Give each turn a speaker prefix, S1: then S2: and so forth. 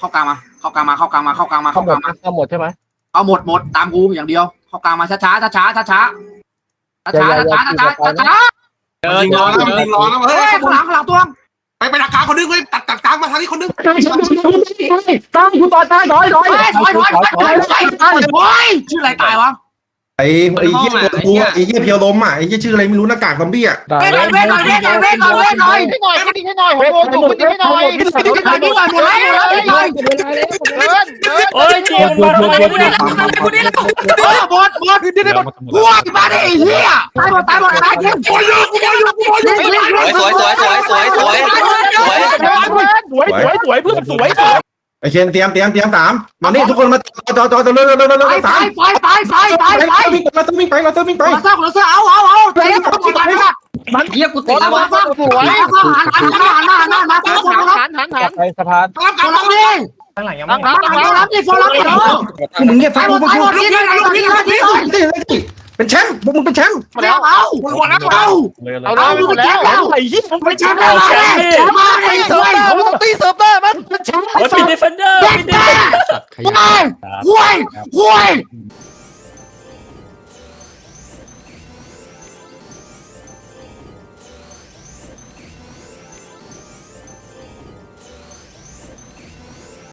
S1: เข้ากลางมา เข้ากลางมา เข้ากลางมา เข้ากลางมา
S2: เข้า
S1: เข้า
S2: หม
S1: ก
S2: ด
S1: ลางมา
S2: เข้าหมดใช่ไหม
S1: เอาหมดหมดตามกูอย่างเดียว เข้ากลางมาช้าช้าช้าช้าช้าช้าช้าช้าช้าช้าช้าช้า
S3: เดิน
S4: รอแล้วมันรอแล้ว
S1: เฮ้
S4: เฮ้
S1: ย
S4: ย
S1: ข้างหลังข้างหลังตัว
S4: ไปไปดักกลางคนนึงเว้ยตัดตัดกลางมาทางนี้คนนึง
S2: ตั้งกูต่อตายถอยถอย
S1: เฮ้ยถอยถอยถอยถอยถอยถอยถอยชื่ออะไรตายวะ
S5: ไอ้ไอ้เหี้ยตัวกูไอ้เหี้ยเพียวลมอะไอ้เหี้ยชื่ออะไรไม่รู้หน้ากากซอมบี้อะ
S2: ได้
S1: เว้นหน่อยเว้นหน่อยเว้นหน่อยเว้นหน่อยเว้นหน่อย
S6: ให้หน่อยให้หน่อยให้หน่อยผมโกงผมให้หน่อย
S1: เว้นหน่อยหมดแล้วหมดแล้วหมดแล้ว
S6: เดินเดิน
S3: โอ้ยเจมมาทำไมเนี่ย
S1: เออหมดหมดห่วยมาดิไอ้เหี้ยตายหมดตายหมดตายเหี้ยกูอยู่กูอยู่กูอยู่
S3: สวยสวยสวยสวยสวยสวย
S2: สวยสวยสวยเพื่อนสวย
S5: ไอ้เคนเตรียมเตรียมเตรียมสามมานี่ทุกคนมาจอจอจอเร็วเร็วเร็วเร็ว
S1: ไป
S5: เร็ว
S1: ไป
S5: สาม
S1: ไปไปไปไปไป
S5: วิ่งมาต้องวิ่งไปมาต้องวิ่งไป
S1: เราเสื้อเราเสื้อเอาเอาเอาเดี๋ยวต้องไปนะ
S3: เฮียกูติด
S1: เรา
S3: แล้ว
S1: มา
S3: วะ
S1: สร้างสวยหันหันหันหันหันหันหันหันหัน
S6: หันหันหัน
S2: ไปสะพาน
S4: รับกลาง
S1: รับดิ
S7: ข้างหลังยัง
S6: หั
S7: ไม่
S6: นหัน
S1: รับดิรับดิรับดิรับดิ
S5: มึงเงียบ
S1: ตา
S5: ฟั
S1: ย
S5: ง
S1: หม
S5: กู
S1: ดตายหมดนี่นี่นี่นี่นี่
S5: เป็นแชมป์พวกมึงเป็นแชมป์
S1: มาแล้วเอา
S4: หมดแล้วหมด
S1: เอา
S4: แล้ว
S6: เอา
S1: เอา
S6: เลย
S1: ไป
S6: แล้
S1: แจ้
S6: ว
S1: งแล้ว
S2: ไอ้ยี่ผม
S1: ไปแจ้งแล้วมาไอ้สวย
S6: ผมต้องตี ไป
S3: ปิดเดฟเฟนเดอร์ปิด
S1: เดฟ
S3: เฟด
S1: อตว์ยห่วยห่วย